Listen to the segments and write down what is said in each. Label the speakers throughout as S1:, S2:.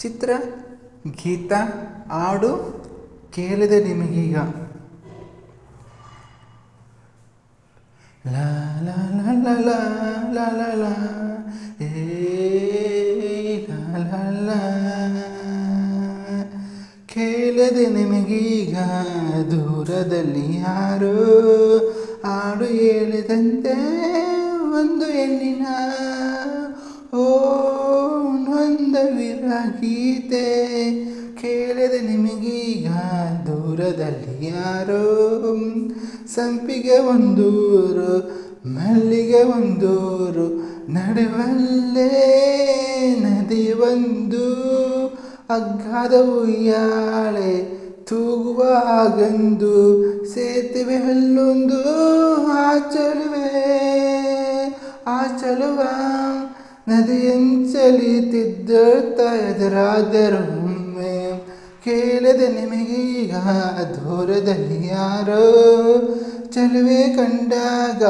S1: ಚಿತ್ರ, ಗೀತ, ಹಾಡು ಕೇಳಿದೆ ನಿಮಗೀಗ. ಲಾ ಏ, ಲಾ ಕೇಳದೆ ನಿಮಗೀಗ ದೂರದಲ್ಲಿ ಯಾರು? ಹಾಡು ಹೇಳಿದಂತೆ ಒಂದು ಎಲ್ಲಿನ ಓ ನೊಂದವಿರ ಗೀತೆ ಕೇಳದೆ ನಿಮಗೀಗ ದೂರದಲ್ಲಿ ಯಾರೋ? ಸಂಪಿಗೆ ಒಂದೂರು, ಮಲ್ಲಿಗೆ ಒಂದೂರು, ನಡುವಲ್ಲೇ ನದಿ ಒಂದು. ಅಗ್ಗದ ಉಯ್ಯಾಳೆ ತೂಗುವ ಆಗಂದು ಸೇತುವೆ ಅಲ್ಲೊಂದು ಆಚಲುವೆ ಚಲುವೆ ಆ ಚಲುವ ನದಿಯಂಚಲಿ ತಿದ್ದಳ್ತಾ ಎದುರಾದರು ಕೇಳದೆ ನಿಮಗೀಗ ದೂರದಲ್ಲಿ ಯಾರೋ ಚಲುವೆ ಕಂಡಾಗ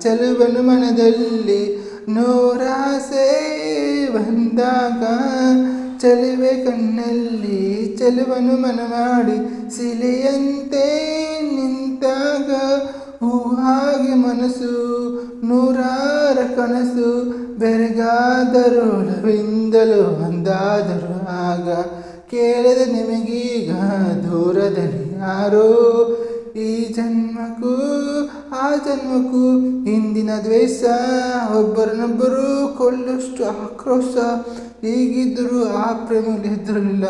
S1: ಚಲುವನು ಮನದಲ್ಲಿ ನೂರಾಸೆ ಬಂದಾಗ ಚಲುವೆ ಕಣ್ಣಲ್ಲಿ ಚಲುವನು ಮನ ಮಾಡಿ ಸಿಲೆಯಂತೆ ನಿಂತಾಗ ಹೂವಾಗಿ ಮನಸ್ಸು ಬೆರಗಾದರುಳವಿಂದಲೂ ಒಂದಾದರು ಆಗ ಕೇಳಿದ ನಿಮಗೀಗ ದೂರದಲ್ಲಿ ಯಾರೋ ಈ ಜನ್ಮಕ್ಕೂ ಆ ಜನ್ಮಕ್ಕೂ ಹಿಂದಿನ ದ್ವೇಷ ಒಬ್ಬರನ್ನೊಬ್ಬರು ಕೊಳ್ಳಷ್ಟು ಆಕ್ರೋಶ ಹೀಗಿದ್ದರೂ ಆ ಪ್ರೇಮಲಿದ್ರಲಿಲ್ಲ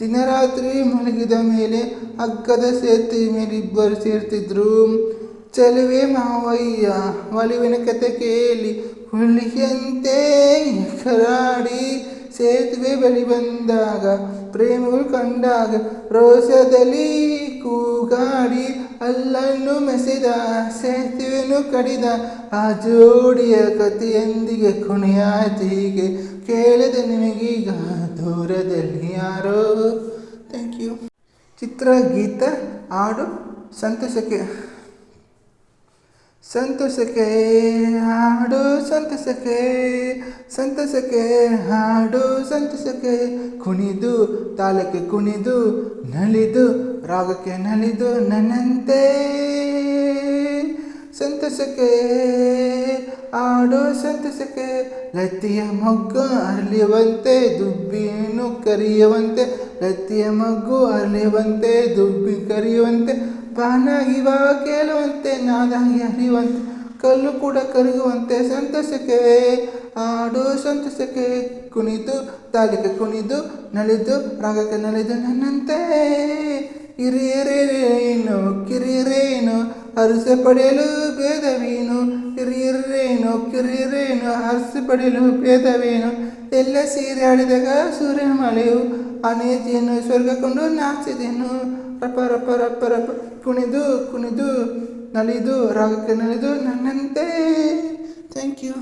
S1: ದಿನರಾತ್ರಿ ಮಲಗಿದ ಮೇಲೆ ಅಗ್ಗದ ಸೇತುವೆ ಮೇಲೆ ಇಬ್ಬರು ಸೇರ್ತಿದ್ರು ಚಲುವೆ ಮಾವಯ್ಯ, ಒಲಿವಿನ ಕತೆ ಕೇಳಿ, ಹುಲಿಯಂತೆ ಕರಾಡಿ ಸೇತುವೆ ಬಳಿ ಬಂದಾಗ, ಪ್ರೇಮಗಳು ಕಂಡಾಗ, ರೋಷದಲ್ಲಿ ಕೂಗಾಡಿ ಅಲ್ಲನ್ನು ಮೆಸೆದ, ಸೇತುವೆಯನ್ನು ಕಡಿದ ಆ ಜೋಡಿಯ ಕತೆಯೊಂದಿಗೆ ಕುಣಿಯಾತಿಗೆ ಕೇಳಿದ ನಿಮಗೀಗ ದೂರದಲ್ಲಿ ಯಾರೋ. ಥ್ಯಾಂಕ್ ಯು ಚಿತ್ರ ಗೀತ ಹಾಡು ಸಂತೋಷಕ್ಕೆ. ಸಂತೋಷಕ್ಕೆ ಹಾಡು ಸಂತಸಕೆ ಸಂತಸಕ್ಕೆ ಹಾಡು, ಸಂತಸಕ್ಕೆ ಕುಣಿದು ತಾಳಕ್ಕೆ ಕುಣಿದು, ನಲಿದು, ರಾಗಕ್ಕೆ ನಲಿದು, ನನ್ನಂತೆ. ಸಂತಸಕೆ ಆಡು ಸಂತಸಕ್ಕೆ ಲತ್ತಿಯ ಮೊಗ್ಗು ಅರಳಿಯುವಂತೆ ದುಬ್ಬಿನು ಕರೆಯುವಂತೆ ಲತ್ತಿಯ ಮಗ್ಗು ಅರಳಿಯುವಂತೆ, ದುಬ್ಬಿ ಕರಿಯುವಂತೆ. ಬಾನಾಗಿವ ಕೇಳುವಂತೆ ನಾದಾಗಿ ಹರಿಯುವಂತೆ ಕಲ್ಲು ಕೂಡ ಕರಗುವಂತೆ ಸಂತೋಷಕ್ಕೆ ಆಡು ಸಂತೋಷಕ್ಕೆ ಕುಣಿದು ತಾಲಿಗೆ ಕುಣಿದು, ನಲಿದು, ರಾಗಕ್ಕೆ ನಲಿದು ನನ್ನಂತೆ. ಹಿರಿಯರೇನು ಕಿರಿಯರೇನು, ಅರಸೆ ಪಡೆಯಲು ಭೇದವೇನು ಹಿರಿಯರೇನು, ಕಿರಿಯರೇನು, ಅರಸೆ ಪಡೆಯಲು ಭೇದವೇನು ಎಲ್ಲ ಸೀರೆ ಆಡಿದಾಗ ಸೂರ್ಯ ಮಳೆಯು. ಅನೇಜಿಯನ್ನು ಸ್ವರ್ಗ ಕೊಂಡು ನಾಚಿದೆನು. ರಪ ರಪ ರಪ. ಕುಣಿದು ಕುಣಿದು ನಲಿದು ರಾಗಕ್ಕೆ ನಲಿದು ನನ್ನಂತೆ. Thank you